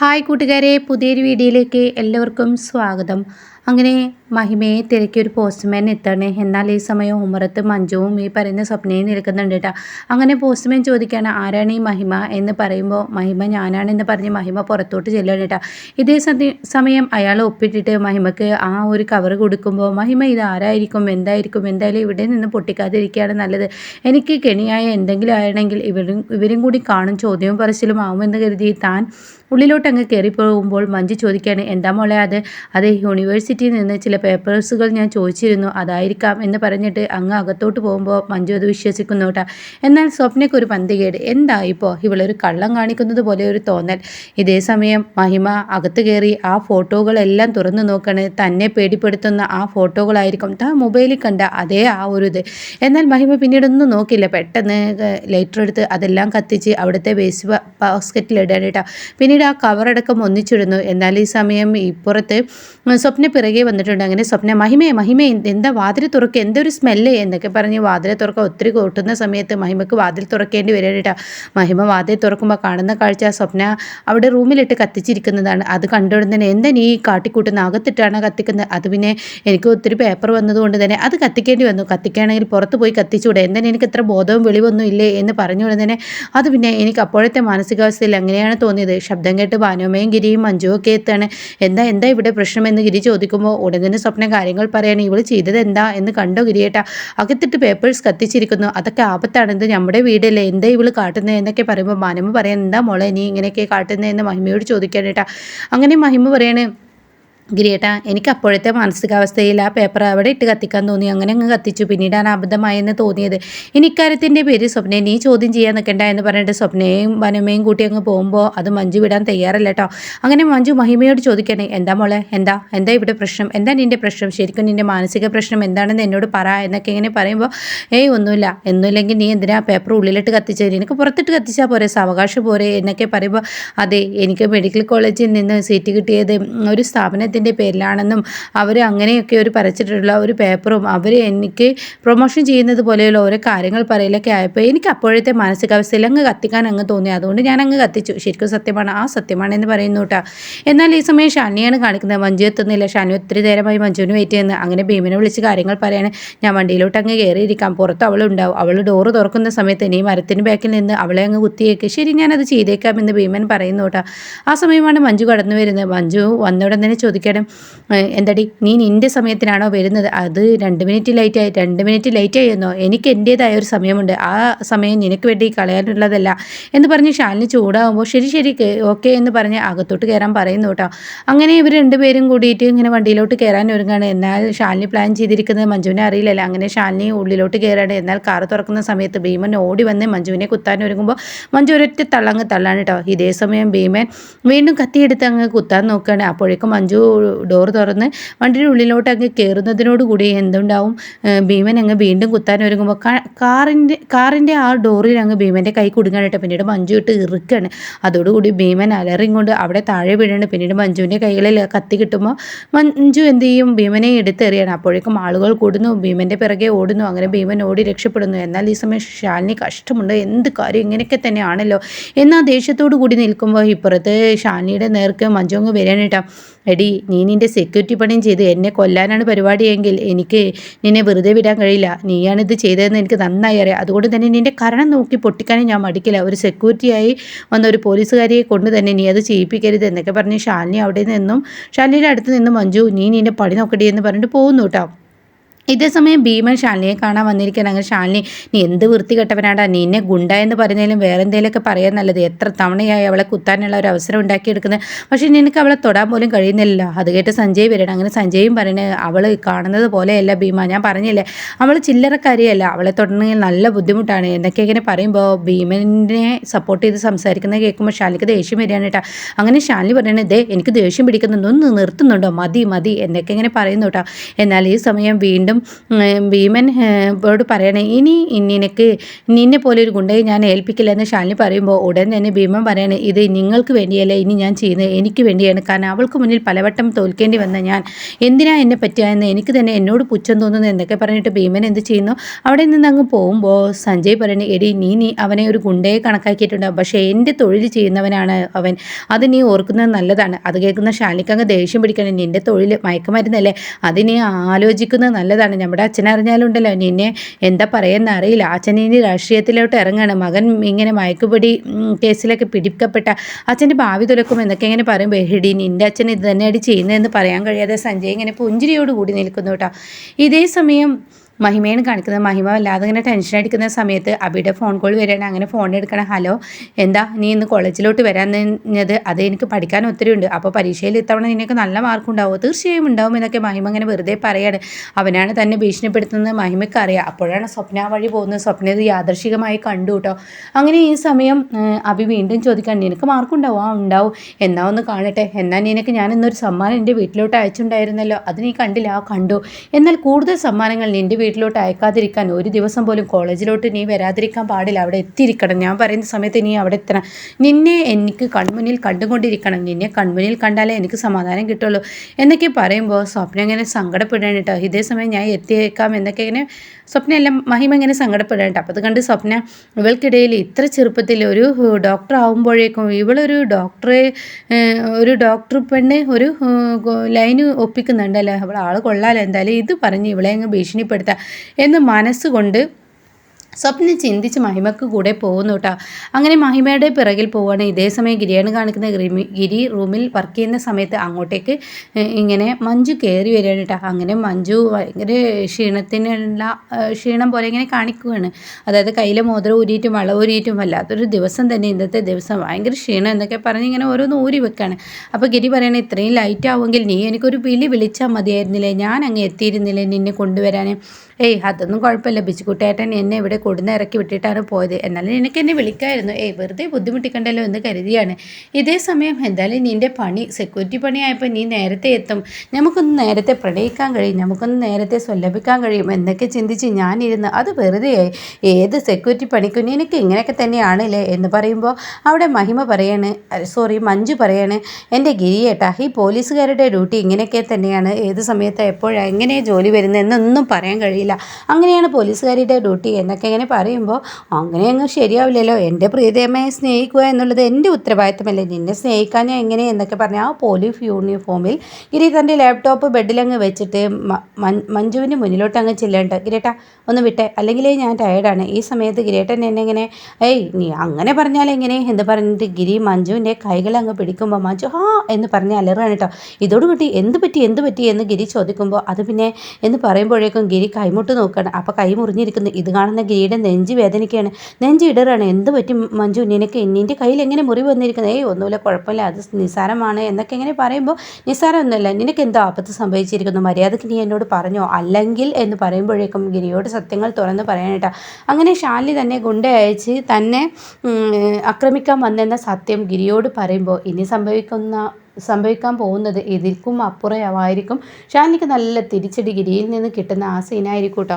Hi കൂട്ടുകാരെ പുതിയൊരു വീഡിയോയിലേക്ക് എല്ലാവർക്കും സ്വാഗതം. അങ്ങനെ മഹിമയെ തിരക്കി ഒരു പോസ്റ്റ്മാൻ എത്താണ്. എന്നാൽ ഈ സമയം ഉമ്മറത്ത് മഞ്ജുവും ഈ പറയുന്ന സ്വപ്നയും നിൽക്കുന്നുണ്ട് കേട്ടോ അങ്ങനെ പോസ്റ്റ്മാൻ ചോദിക്കുകയാണ് ആരാണ് ഈ മഹിമ? എന്ന് പറയുമ്പോൾ മഹിമ ഞാനാണെന്ന് പറഞ്ഞ് മഹിമ പുറത്തോട്ട് ചെല്ലുകയാണ് കേട്ടോ ഇതേ സമയം അയാൾ ഒപ്പിട്ടിട്ട് മഹിമക്ക് ആ ഒരു കവർ കൊടുക്കുമ്പോൾ മഹിമ ഇത് ആരായിരിക്കും? എന്തായിരിക്കും? എന്തായാലും ഇവിടെ നിന്ന് പൊട്ടിക്കാതിരിക്കുകയാണ് നല്ലത്. എനിക്ക് കെണിയായ എന്തെങ്കിലും ആണെങ്കിൽ ഇവരും ഇവരും കൂടി കാണും ചോദ്യവും പറച്ചിലും ആവുമെന്ന് കരുതി താൻ ഉള്ളിലോട്ട് അങ്ങ് കയറി പോകുമ്പോൾ മഞ്ജു ചോദിക്കുകയാണ് എന്താ മോളെ അത്? അത് യൂണിവേഴ്സിറ്റിയിൽ നിന്ന് ചില പേപ്പേഴ്സുകൾ ഞാൻ ചോദിച്ചിരുന്നു അതായിരിക്കാം എന്ന് പറഞ്ഞിട്ട് അങ്ങ് അകത്തോട്ട് പോകുമ്പോൾ മഞ്ജു അത് വിശ്വസിക്കുന്നു കേട്ടോ. എന്നാൽ സ്വപ്നയ്ക്ക് ഒരു പന്തികേട്. എന്താ ഇപ്പോൾ ഇവളൊരു കള്ളം കാണിക്കുന്നത് പോലെ ഒരു തോന്നൽ. ഇതേ സമയം മഹിമ അകത്ത് കയറി ആ ഫോട്ടോകളെല്ലാം തുറന്നു നോക്കണ്. തന്നെ പേടിപ്പെടുത്തുന്ന ആ ഫോട്ടോകളായിരിക്കും. താ മൊബൈലിൽ കണ്ട അതേ ആ ഒരു ഇത്. എന്നാൽ മഹിമ പിന്നീടൊന്നും നോക്കില്ല. പെട്ടെന്ന് ലൈറ്റർ എടുത്ത് അതെല്ലാം കത്തിച്ച് അവിടുത്തെ വേസ്റ്റ് ബാസ്ക്കറ്റിൽ ഇടാൻ കേട്ടോ. പിന്നീട് പിന്നീട് ആ കവറടക്കം ഒന്നിച്ചിടുന്നു. എന്നാൽ ഈ സമയം ഇപ്പുറത്ത് സ്വപ്ന പിറകെ വന്നിട്ടുണ്ട്. അങ്ങനെ സ്വപ്ന മഹിമയെ മഹിമയെ എന്താ വാതിൽ തുറക്കുക എന്തൊരു സ്മെല്ല്? എന്നൊക്കെ പറഞ്ഞ് വാതിൽ തുറക്കുക ഒത്തിരി കൂട്ടുന്ന സമയത്ത് മഹിമക്ക് വാതിൽ തുറക്കേണ്ടി വരേണ്ട മഹിമ വാതിൽ തുറക്കുമ്പോൾ കാണുന്ന കാഴ്ച സ്വപ്ന അവിടെ റൂമിലിട്ട് കത്തിച്ചിരിക്കുന്നതാണ്. അത് കണ്ടുകൊടുത്തന്നെ എന്താ നീ കാട്ടിക്കൂട്ടുന്ന? അകത്തിട്ടാണ് കത്തിക്കുന്നത് അത് പിന്നെ എനിക്ക് ഒത്തിരി പേപ്പർ വന്നതുകൊണ്ട് തന്നെ അത് കത്തിക്കേണ്ടി വന്നു. കത്തിക്കുകയാണെങ്കിൽ പുറത്ത് പോയി കത്തിച്ചൂടെ? എന്താ എനിക്ക് ഇത്ര ബോധവും വെളിവൊന്നും ഇല്ലേ എന്ന് പറഞ്ഞുകൊണ്ട് തന്നെ അത് പിന്നെ എനിക്ക് അപ്പോഴത്തെ മാനസികാവസ്ഥയിൽ അങ്ങനെയാണ് തോന്നിയത്. ശബ്ദം ശബ്ദം കേട്ട് ഭാനുമയും ഗിരിയും മഞ്ജു ഒക്കെ എത്താണ്? എന്താ എന്താ ഇവിടെ പ്രശ്നം എന്ന് ഗിരി ചോദിക്കുമ്പോൾ ഉടൻ തന്നെ സ്വപ്നം കാര്യങ്ങൾ പറയാണ്. ഇവൾ ചെയ്തത് എന്താ എന്ന് കണ്ടോ ഗിരിയേട്ട അകത്തിട്ട് പേപ്പേഴ്സ് കത്തിച്ചിരിക്കുന്നു. അതൊക്കെ ആപത്താണ് നമ്മുടെ വീടല്ലേ? എന്താ ഇവൾ കാട്ടുന്നത് എന്നൊക്കെ പറയുമ്പോൾ ഭാനുമ പറയാൻ എന്താ മോളെ നീ ഇങ്ങനെയൊക്കെ കാട്ടുന്നതെന്ന് മഹിമയോട് ചോദിക്കാനേട്ടാ അങ്ങനെ മഹിമ പറയാണ് ഗിരിയേട്ടാ എനിക്ക് അപ്പോഴത്തെ മാനസികാവസ്ഥയിൽ ആ പേപ്പർ അവിടെ ഇട്ട് കത്തിക്കാൻ തോന്നി. അങ്ങനെ അങ്ങ് കത്തിച്ചു. പിന്നീടാണ് അബദ്ധമായെന്ന് തോന്നിയത്. ഇനി ഇക്കാര്യത്തിന്റെ പേര് സ്വപ്നയെ നീ ചോദ്യം ചെയ്യാൻ നിൽക്കണ്ട എന്ന് പറഞ്ഞിട്ട് സ്വപ്നയും വനമയും കൂട്ടി അങ്ങ് പോകുമ്പോൾ അത് മഞ്ജു വിടാൻ തയ്യാറല്ല കേട്ടോ അങ്ങനെ മഞ്ജു മഹിമയോട് ചോദിക്കണേ എന്താ മോളെ? എന്താ? എന്താ ഇവിടെ പ്രശ്നം? എന്താ നിന്റെ പ്രശ്നം? ശരിക്കും നിന്റെ മാനസിക പ്രശ്നം എന്താണെന്ന് എന്നോട് പറ എന്നൊക്കെ ഇങ്ങനെ പറയുമ്പോൾ ഏയ് ഒന്നുമില്ല. ഒന്നുമില്ലെങ്കിൽ നീ എന്തിനാ പേപ്പർ ഉള്ളിലിട്ട് കത്തിച്ചത്? എനിക്ക് പുറത്തിട്ട് കത്തിച്ചാൽ പോരെ? സാവകാശം പോരെ? എന്നൊക്കെ പറയുമ്പോൾ അതെ എനിക്ക് മെഡിക്കൽ കോളേജിൽ നിന്ന് സീറ്റ് കിട്ടിയത് ഒരു സ്ഥാപനത്തിൽ അദ്ദേഹത്തിന്റെ പേരിലാണെന്നും അവർ അങ്ങനെയൊക്കെ ഒരു പരച്ചിട്ടുള്ള ഒരു പേപ്പറും അവർ എനിക്ക് പ്രൊമോഷൻ ചെയ്യുന്നത് പോലെയുള്ള ഓരോ കാര്യങ്ങൾ പറയലൊക്കെ ആയപ്പോൾ എനിക്ക് അപ്പോഴത്തെ മാനസികാവസ്ഥയിൽ അങ്ങ് കത്തിക്കാൻ അങ്ങ് തോന്നി. അതുകൊണ്ട് ഞാൻ അങ്ങ് കത്തിച്ചു. ശരിക്കും സത്യമാണ്. ആ സത്യമാണ് എന്ന് പറയുന്നു എന്നാൽ ഈ സമയം ഷാനിയാണ് കാണിക്കുന്നത്. മഞ്ജു എത്തുന്നില്ല. ഷാനു ഒത്തിരി നേരമായി മഞ്ജുവിന് വെയിറ്റ് ചെയ്യുന്നത് അങ്ങനെ ഭീമനെ വിളിച്ച് കാര്യങ്ങൾ പറയാണ്. ഞാൻ വണ്ടിയിലോട്ട് അങ്ങ് കയറിയിരിക്കാം. പുറത്ത് അവളുണ്ടാവും അവൾ ഡോറ് തുറക്കുന്ന സമയത്ത് ഇനി മരത്തിന് ബാക്കിൽ നിന്ന് അവളെ അങ്ങ് കുത്തിയേക്ക്. ശരി ഞാനത് ചെയ്തേക്കാം എന്ന് ഭീമൻ പറയുന്നു കേട്ടോ. ആ സമയമാണ് മഞ്ജു കടന്നു വരുന്നത് മഞ്ജു വന്നോടൻ തന്നെ ചോദിക്കുക ചോദിക്കണം. എന്തടി നീ നിന്റെ സമയത്തിനാണോ വരുന്നത്? അത് രണ്ട് മിനിറ്റ് ലേറ്റായി രണ്ട് മിനിറ്റ് ലേറ്റായി എന്നോ? എനിക്ക് എന്റേതായ ഒരു സമയമുണ്ട്. ആ സമയം നിനക്ക് വേണ്ടി കളയാനുള്ളതല്ല എന്ന് പറഞ്ഞ് ഷാലിന് ചൂടാവുമ്പോൾ ശരി ശരി ഓക്കെ എന്ന് പറഞ്ഞ് അകത്തോട്ട് കയറാൻ പറയുന്നു കേട്ടോ. അങ്ങനെ ഇവർ രണ്ടുപേരും കൂടിയിട്ട് ഇങ്ങനെ വണ്ടിയിലോട്ട് കയറാൻ ഒരുങ്ങാണ്. എന്നാൽ ഷാലിനി പ്ലാൻ ചെയ്തിരിക്കുന്നത് മഞ്ജുവിനെ അറിയില്ലല്ലോ. അങ്ങനെ ഷാലിനി ഉള്ളിലോട്ട് കയറാണ് എന്നാൽ കാറ് തുറക്കുന്ന സമയത്ത് ഭീമൻ ഓടി വന്ന് മഞ്ജുവിനെ കുത്താൻ ഒരുങ്ങുമ്പോൾ മഞ്ജു ഒരൊറ്റ തള്ളങ്ങ് തള്ളാണ് കേട്ടോ. ഇതേ സമയം ഭീമൻ വീണ്ടും കത്തിയെടുത്ത് അങ്ങ് കുത്താൻ നോക്കുകയാണ് അപ്പോഴേക്കും മഞ്ജു ഡോർ തുറന്ന് വണ്ടിയുടെ ഉള്ളിലോട്ട് അങ്ങ് കയറുന്നതിനോട് കൂടി എന്തുണ്ടാവും ഭീമൻ അങ്ങ് വീണ്ടും കുത്താൻ ഒരുങ്ങുമ്പോൾ കാറിന്റെ കാറിന്റെ ആ ഡോറിൽ അങ്ങ് ഭീമന്റെ കൈ കുടുങ്ങാനായിട്ട് പിന്നീട് മഞ്ജു ഇട്ട് ഇറുക്കാണ്. അതോടുകൂടി ഭീമൻ അലറിയും കൊണ്ട് അവിടെ താഴെ വീഴാണ് പിന്നീട് മഞ്ജുവിന്റെ കൈകളിൽ കത്തി കിട്ടുമ്പോൾ മഞ്ജു എന്ത് ചെയ്യും? ഭീമനെ എടുത്തെറിയാണ്. അപ്പോഴേക്കും ആളുകൾ കൂടുന്നു ഭീമന്റെ പിറകെ ഓടുന്നു. അങ്ങനെ ഭീമൻ ഓടി രക്ഷപ്പെടുന്നു. എന്നാൽ ഈ സമയം ശാലിനി കഷ്ടമുണ്ട്. എന്ത് കാര്യം? ഇങ്ങനെയൊക്കെ തന്നെയാണല്ലോ. എന്നാൽ ദേഷ്യത്തോടു കൂടി നിൽക്കുമ്പോൾ ഇപ്പുറത്ത് ശാലിനിയുടെ നേർക്ക് മഞ്ജു അങ്ങ് വരാനായിട്ടാണ് എടി നീ നിന്റെ സെക്യൂരിറ്റി പണിയും ചെയ്ത് എന്നെ കൊല്ലാനാണ് പരിപാടിയെങ്കിൽ എനിക്ക് നിന്നെ വെറുതെ വിടാൻ കഴിയില്ല. നീയാണിത് ചെയ്തതെന്ന് എനിക്ക് നന്നായി അറിയാം. അതുകൊണ്ട് തന്നെ നിന്റെ കരണം നോക്കി പൊട്ടിക്കാനും ഞാൻ മടിക്കില്ല. ഒരു സെക്യൂരിറ്റിയായി വന്ന ഒരു പോലീസുകാരിയെ കൊണ്ട് തന്നെ നീ അത് ചെയ്യിപ്പിക്കരുത് എന്നൊക്കെ പറഞ്ഞ് ഷാലിനി അവിടെ നിന്നും ഷാലിനിയുടെ അടുത്ത് നിന്നും മഞ്ജു നീ നിന്റെ പണി നോക്കടി എന്ന് പറഞ്ഞിട്ട് പോകുന്നു കേട്ടോ. ഇതേസമയം ഭീമൻ ശാലിനിയെ കാണാൻ വന്നിരിക്കുകയാണ്. അങ്ങനെ ശാലിനി നീ എന്ത് വൃത്തികെട്ടവനാടാ? നീ എന്നെ ഗുണ്ട എന്ന് പറഞ്ഞാലും വേറെ എന്തെങ്കിലുമൊക്കെ പറയാൻ നല്ലത്. എത്ര തവണയായി അവളെ കുത്താനുള്ള ഒരു അവസരം ഉണ്ടാക്കിയെടുക്കുന്നത്? പക്ഷേ നിനക്ക് അവളെ തൊടാൻ പോലും കഴിയുന്നില്ല അത് കേട്ട് സഞ്ജയ് വരണം അങ്ങനെ സഞ്ജയും പറയണേ അവൾ കാണുന്നത് പോലെയല്ല ഭീമ. ഞാൻ പറഞ്ഞില്ലേ അവൾ ചില്ലറക്കാരിയല്ല. അവളെ തൊടണമെങ്കിൽ നല്ല ബുദ്ധിമുട്ടാണ്. എന്നൊക്കെ ഇങ്ങനെ പറയുമ്പോൾ ഭീമനെ സപ്പോർട്ട് ചെയ്ത് സംസാരിക്കുന്നത് കേൾക്കുമ്പോൾ ശാലിക്ക് ദേഷ്യം വരികയാണ് കേട്ടോ. അങ്ങനെ ശാലിനി പറയണേ ഇതേ എനിക്ക് ദേഷ്യം പിടിക്കുന്നുണ്ടോ. ഒന്ന് നിർത്തുന്നുണ്ടോ? മതി മതി. എന്നൊക്കെ ഇങ്ങനെ പറയുന്നു കേട്ടോ. എന്നാൽ ഈ സമയം വീണ്ടും ഭീമൻ ഓട് പറയണേ ഇനി നിനക്ക് നിന്നെ പോലെ ഒരു ഗുണ്ടയെ ഞാൻ ഏൽപ്പിക്കില്ല എന്ന് ശാലിനി പറയുമ്പോൾ ഉടൻ തന്നെ ഭീമൻ പറയണേ ഇത് നിങ്ങൾക്ക് വേണ്ടിയല്ല ഇനി ഞാൻ ചെയ്യുന്നത് എനിക്ക് വേണ്ടിയാണ്. കാരണം അവൾക്ക് മുന്നിൽ പലവട്ടം തോൽക്കേണ്ടി വന്ന ഞാൻ. എന്തിനാ എന്നെ പറ്റുകയെന്ന് എനിക്ക് തന്നെ എന്നോട് പുച്ഛം തോന്നുന്നു എന്നൊക്കെ പറഞ്ഞിട്ട് ഭീമൻ എന്ത് ചെയ്യുന്നു? അവിടെ നിന്ന് അങ്ങ് പോകുമ്പോൾ സഞ്ജയ് പറയണേ എടി നീ നീ അവനെ ഒരു ഗുണ്ടയെ കണക്കാക്കിയിട്ടുണ്ട്. പക്ഷേ എന്റെ തൊഴിൽ ചെയ്യുന്നവനാണ് അവൻ. അത് നീ ഓർക്കുന്നത് നല്ലതാണ്. അത് കേൾക്കുന്ന ശാലിക്ക് അങ്ങ് ദേഷ്യം പിടിക്കണം നിന്റെ തൊഴിൽ മയക്കുമരുന്നല്ലേ. അത് നീ ആലോചിക്കുന്നത് നല്ലതാണ്. നമ്മുടെ അച്ഛനറിഞ്ഞാലുണ്ടല്ലോ നിന്നെ എന്താ പറയുന്ന അറിയില്ല. അച്ഛൻ ഇനി രാഷ്ട്രീയത്തിലോട്ട് ഇറങ്ങാണ്. മകൻ ഇങ്ങനെ മയക്കുപൊടി കേസിലൊക്കെ പിടിക്കപ്പെട്ട അച്ഛന്റെ ഭാവി തുലക്കും എന്നൊക്കെ ഇങ്ങനെ പറയും ബഹിഡി നിന്റെ അച്ഛൻ ഇത് തന്നെയാണ് ചെയ്യുന്നതെന്ന് പറയാൻ കഴിയാതെ സഞ്ജയ് ഇങ്ങനെ പുഞ്ചിരിയോട് കൂടി നിൽക്കുന്നു കേട്ടോ. ഇതേ സമയം മഹിമയാണ് കാണിക്കുന്നത്. മഹിമ വല്ലാതെ ഇങ്ങനെ ടെൻഷൻ അടിക്കുന്ന സമയത്ത് അബിയുടെ ഫോൺ കോൾ വരികയാണ്. അങ്ങനെ ഫോൺ എടുക്കണം. ഹലോ എന്താ? നീ ഇന്ന് കോളേജിലോട്ട് വരാൻ നിന്നത്? അത് എനിക്ക് പഠിക്കാൻ ഒത്തിരി ഉണ്ട്. അപ്പോൾ പരീക്ഷയിൽ ഇത്തവണ നിനക്ക് നല്ല മാർക്ക് ഉണ്ടാവുമോ തീർച്ചയായും ഉണ്ടാവും എന്നൊക്കെ മഹിമ അങ്ങനെ വെറുതെ പറയാണ്. അവനാണ് തന്നെ ഭീഷണിപ്പെടുത്തുന്നത്. മഹിമയ്ക്ക് അറിയാം. അപ്പോഴാണ് സ്വപ്ന വഴി പോകുന്നത്. സ്വപ്ന ഇത് യാദർശികമായി കണ്ടു കേട്ടോ അങ്ങനെ ഈ സമയം അബി വീണ്ടും ചോദിക്കാൻ നിനക്ക് മാർക്ക് ഉണ്ടാവും? ആ ഉണ്ടാവും. എന്നാ ഒന്ന് കാണട്ടെ. എന്നാൽ നിനക്ക് ഞാൻ ഇന്നൊരു സമ്മാനം എന്റെ വീട്ടിലോട്ട് അയച്ചിട്ടുണ്ടായിരുന്നല്ലോ. അത് നീ കണ്ടില്ല. ആ കണ്ടു. എന്നാൽ കൂടുതൽ സമ്മാനങ്ങൾ നിന്റെ വീട്ടിലോട്ട് അയക്കാതിരിക്കാൻ ഒരു ദിവസം പോലും കോളേജിലോട്ട് നീ വരാതിരിക്കാൻ പാടില്ല. അവിടെ എത്തിയിരിക്കണം. ഞാൻ പറയുന്ന സമയത്ത് നീ അവിടെ എത്തണം. നിന്നെ എനിക്ക് കൺമുന്നിൽ കണ്ടുകൊണ്ടിരിക്കണം. നിന്നെ കൺമുന്നിൽ കണ്ടാലേ എനിക്ക് സമാധാനം കിട്ടുള്ളൂ എന്നൊക്കെ പറയുമ്പോൾ സ്വപ്നം ഇങ്ങനെ സങ്കടപ്പെടാൻ കേട്ടോ ഇതേ സമയം ഞാൻ എത്തിയേക്കാം എന്നൊക്കെ ഇങ്ങനെ സ്വപ്നം എല്ലാം മഹിമ ഇങ്ങനെ സങ്കടപ്പെടാൻ കേട്ടോ അപ്പോൾ അത് കണ്ട് സ്വപ്ന ഇവൾക്കിടയിൽ ഇത്ര ചെറുപ്പത്തിൽ ഒരു ഡോക്ടർ ആവുമ്പോഴേക്കും ഇവളൊരു ഡോക്ടറെ ഒരു ഡോക്ടർ പെണ്ണ് ഒരു ലൈന് ഒപ്പിക്കുന്നുണ്ടല്ലോ? അവൾ ആൾ കൊള്ളാലോ എന്തായാലും. ഇത് പറഞ്ഞ് ഇവളെ അങ്ങ് ഭീഷണിപ്പെടുത്താം. എന്ന് മനസ്സുകൊണ്ട് സ്വപ്നം ചിന്തിച്ച് മഹിമക്ക് കൂടെ പോകുന്നു കേട്ടോ അങ്ങനെ മഹിമയുടെ പിറകിൽ പോവുകയാണ് ഇതേ സമയം ഗിരിയാണ് കാണിക്കുന്ന ഗിരി റൂമിൽ വർക്ക് ചെയ്യുന്ന സമയത്ത് അങ്ങോട്ടേക്ക് ഇങ്ങനെ മഞ്ജു കയറി വരികയാണ് കേട്ടോ അങ്ങനെ മഞ്ജു ഭയങ്കര ക്ഷീണത്തിനുള്ള ക്ഷീണം പോലെ ഇങ്ങനെ കാണിക്കുകയാണ് അതായത് കയ്യിലെ മോതിരം ഊരിയിട്ടും വള ഊരിയിട്ടും വല്ലാത്തൊരു ദിവസം തന്നെ ഇന്നത്തെ ദിവസം. ഭയങ്കര ക്ഷീണം എന്നൊക്കെ പറഞ്ഞ് ഇങ്ങനെ ഓരോന്ന് ഊരി വെക്കുകയാണ് അപ്പോൾ ഗിരി പറയണേ ഇത്രയും ലൈറ്റ് ആവുമെങ്കിൽ നീ എനിക്കൊരു വിളി വിളിച്ചാൽ മതിയായിരുന്നില്ലേ? ഞാൻ അങ്ങ് എത്തിയിരുന്നില്ലേ നിന്നെ കൊണ്ടുവരാൻ ഏയ് അതൊന്നും കുഴപ്പമില്ല. ബിച്ചുകുട്ടേട്ടൻ എന്നെ ഇവിടെ കൊടുന്ന് ഇറക്കി വിട്ടിട്ടാണ് പോയത്. എന്നാലും നിനക്ക് എന്നെ വിളിക്കായിരുന്നു. ഏയ് വെറുതെ ബുദ്ധിമുട്ടിക്കണ്ടല്ലോ എന്ന് കരുതിയാണ്. ഇതേ സമയം എന്തായാലും നിന്റെ പണി സെക്യൂരിറ്റി പണിയായപ്പോൾ നീ നേരത്തെ എത്തും. നമുക്കൊന്ന് നേരത്തെ പ്രണയിക്കാൻ കഴിയും. നമുക്കൊന്ന് നേരത്തെ സ്വല്ലഭിക്കാൻ കഴിയും എന്നൊക്കെ ചിന്തിച്ച് ഞാനിരുന്ന് അത് വെറുതെ ഏത് സെക്യൂരിറ്റി പണിക്കും നിനക്ക് ഇങ്ങനെയൊക്കെ തന്നെയാണല്ലേ? എന്ന് പറയുമ്പോൾ അവിടെ മഹിമ പറയാണ് സോറി മഞ്ജു പറയാണ് എന്റെ ഗിരിയേട്ടാ ഈ പോലീസുകാരുടെ ഡ്യൂട്ടി ഇങ്ങനെയൊക്കെ തന്നെയാണ്. ഏത് സമയത്ത് എപ്പോഴാണ് എങ്ങനെ ജോലി വരുന്നതെന്നൊന്നും പറയാൻ കഴിയില്ല. അങ്ങനെയാണ് പോലീസുകാരിയുടെ ഡ്യൂട്ടി എന്നൊക്കെ ഇങ്ങനെ പറയുമ്പോൾ അങ്ങനെ അങ്ങ് ശരിയാവില്ലല്ലോ. എന്റെ പ്രിയതമയെ സ്നേഹിക്കുക എന്നുള്ളത് എന്റെ ഉത്തരവാദിത്തമല്ലേ. നിന്നെ സ്നേഹിക്കാൻ ഞാൻ എങ്ങനെ? എന്നൊക്കെ പറഞ്ഞാൽ ആ പോലീസ് യൂണിഫോമിൽ ഗിരി തന്റെ ലാപ്ടോപ്പ് ബെഡിലങ്ങ് വെച്ചിട്ട് മഞ്ജുവിന്റെ മുന്നിലോട്ട് അങ്ങ് ചെല്ലേണ്ട ഗിരേട്ട ഒന്ന് വിട്ടെ. അല്ലെങ്കിലേ ഞാൻ ടയർഡാണ് ഈ സമയത്ത് ഗിരേട്ടൻ എന്നെ ഇങ്ങനെ ഏയ് നീ അങ്ങനെ പറഞ്ഞാൽ എങ്ങനെ? എന്ന് പറഞ്ഞിട്ട് ഗിരി മഞ്ജുവിന്റെ കൈകൾ അങ്ങ് പിടിക്കുമ്പോൾ മഞ്ജു ഹാ എന്ന് പറഞ്ഞ് അലറാണ് കേട്ടോ. ഇതോടുകൂടി എന്ത് പറ്റി? എന്ത് പറ്റി? എന്ന് ഗിരി ചോദിക്കുമ്പോൾ അത് പിന്നെ എന്ന് പറയുമ്പോഴേക്കും ഗിരി കൈമുട്ട് നോക്കുകയാണ് അപ്പോൾ കൈ മുറിഞ്ഞിരിക്കുന്നു. ഇത് കാണുന്ന ഗിരിയുടെ നെഞ്ച് വേദനിക്കുകയാണ്. നെഞ്ച് ഇടറാണ്. എന്ത് പറ്റി മഞ്ജു? നിനക്ക് നിന്റെ കയ്യിൽ എങ്ങനെ മുറിവ് വന്നിരിക്കുന്നത്? ഏയ് ഒന്നുമില്ല കുഴപ്പമില്ല. അത് നിസ്സാരമാണ് എന്നൊക്കെ എങ്ങനെ പറയുമ്പോൾ നിസ്സാരമൊന്നുമില്ല. നിനക്ക് എന്തോ ആപത്ത് സംഭവിച്ചിരിക്കുന്നു? മര്യാദയ്ക്ക് നീ എന്നോട് പറഞ്ഞോ? അല്ലെങ്കിൽ എന്ന് പറയുമ്പോഴേക്കും ഗിരിയോട് സത്യങ്ങൾ തുറന്ന് പറയാനേട്ടാ അങ്ങനെ ഷാലി തന്നെ ഗുണ്ട അയച്ച് തന്നെ ആക്രമിക്കാൻ വന്നെന്ന സത്യം ഗിരിയോട് പറയുമ്പോൾ ഇനി സംഭവിക്കുന്ന സംഭവിക്കാൻ പോകുന്നത് ഇതിൽക്കും അപ്പുറമായിരിക്കും. ഷാനിക്ക് നല്ല തിരിച്ചടി ഗിരിയിൽ നിന്ന് കിട്ടുന്ന ആ സീനായിരിക്കും കേട്ടോ.